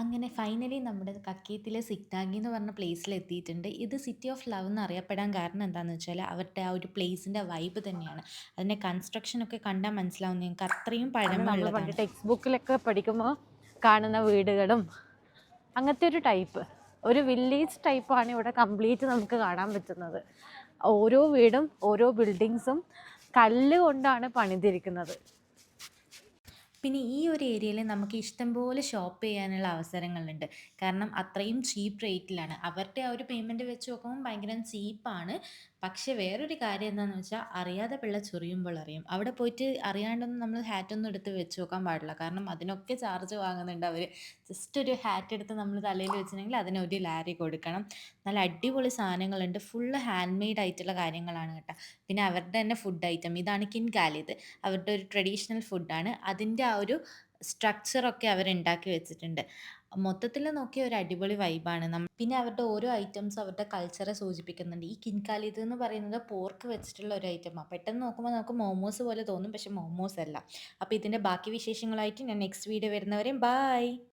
അങ്ങനെ ഫൈനലി നമ്മുടെ കക്കീത്തിലെ സിക്താഗി എന്ന് പറഞ്ഞ പ്ലേസിൽ എത്തിയിട്ടുണ്ട്. ഇത് സിറ്റി ഓഫ് ലവ് എന്ന് അറിയപ്പെടാൻ കാരണം എന്താണെന്ന് വെച്ചാൽ അവരുടെ ആ ഒരു പ്ലേസിന്റെ വൈബ് തന്നെയാണ്. അതിന്റെ കൺസ്ട്രക്ഷൻ ഒക്കെ കണ്ടാൽ മനസ്സിലാവും നിങ്ങൾക്ക് അത്രയും പഴമയുള്ളതാണ്. ടെക്സ്റ്റ് ബുക്കിലൊക്കെ പഠിക്കുമ്പോൾ കാണുന്ന വീടുകളും അങ്ങനത്തെ ഒരു ടൈപ്പ് ഒരു വില്ലേജ് ടൈപ്പാണ് ഇവിടെ കംപ്ലീറ്റ് നമുക്ക് കാണാൻ പറ്റുന്നത് ഓരോ വീടും ഓരോ ബിൽഡിങ്സും കല്ല് കൊണ്ടാണ് പണിതിരിക്കുന്നത് പിന്നെ ഈ ഒരു ഏരിയയിൽ നമുക്ക് ഇഷ്ടംപോലെ ഷോപ്പ് ചെയ്യാനുള്ള അവസരങ്ങളുണ്ട്. കാരണം അത്രയും ചീപ്പ് റേറ്റിലാണ്. അവരുടെ ആ ഒരു പേയ്മെന്റ് വെച്ച് നോക്കുമ്പോൾ ഭയങ്കര ചീപ്പാണ്. പക്ഷേ വേറൊരു കാര്യം എന്താണെന്ന് വെച്ചാൽ, അറിയാതെ പിള്ള ചൊറിയുമ്പോൾ അറിയും. അവിടെ പോയിട്ട് അറിയാണ്ടൊന്നും നമ്മൾ ഹാറ്റൊന്നും എടുത്ത് വെച്ച് നോക്കാൻ പാടില്ല. കാരണം അതിനൊക്കെ ചാർജ് വാങ്ങുന്നുണ്ട് അവർ ജസ്റ്റ് ഒരു ഹാറ്റ് എടുത്ത് നമ്മൾ തലയിൽ വെച്ചിട്ടുണ്ടെങ്കിൽ അതിനൊരു ലാരി കൊടുക്കണം. നല്ല അടിപൊളി സാധനങ്ങളുണ്ട്. ഫുള്ള് ഹാൻഡ് മെയ്ഡ് ആയിട്ടുള്ള കാര്യങ്ങളാണ് കേട്ടോ. പിന്നെ അവരുടെ തന്നെ ഫുഡ് ഐറ്റം ഇതാണ് കിൻകാലിത്. അവരുടെ ഒരു ട്രഡീഷണൽ ഫുഡാണ്. അതിന്റെ ആ ഒരു സ്ട്രക്ചറൊക്കെ അവരുണ്ടാക്കി വെച്ചിട്ടുണ്ട്. മൊത്തത്തിൽ നോക്കിയ ഒരു അടിപൊളി വൈബാണ്. നമ്മൾ പിന്നെ അവരുടെ ഓരോ ഐറ്റംസ് അവരുടെ കൾച്ചറെ സൂചിപ്പിക്കുന്നുണ്ട്. ഈ കിൻകാലിത് എന്ന് പറയുന്നത് പോർക്ക് വെച്ചിട്ടുള്ള ഒരു ഐറ്റമാണ് പെട്ടെന്ന് നോക്കുമ്പോൾ നമുക്ക് മോമോസ് പോലെ തോന്നും. പക്ഷെ മോമോസ് അല്ല. അപ്പോൾ ഇതിന്റെ ബാക്കി വിശേഷങ്ങളായിട്ട് ഞാൻ നെക്സ്റ്റ് വീഡിയോ വരുന്നവരെയും ബൈ.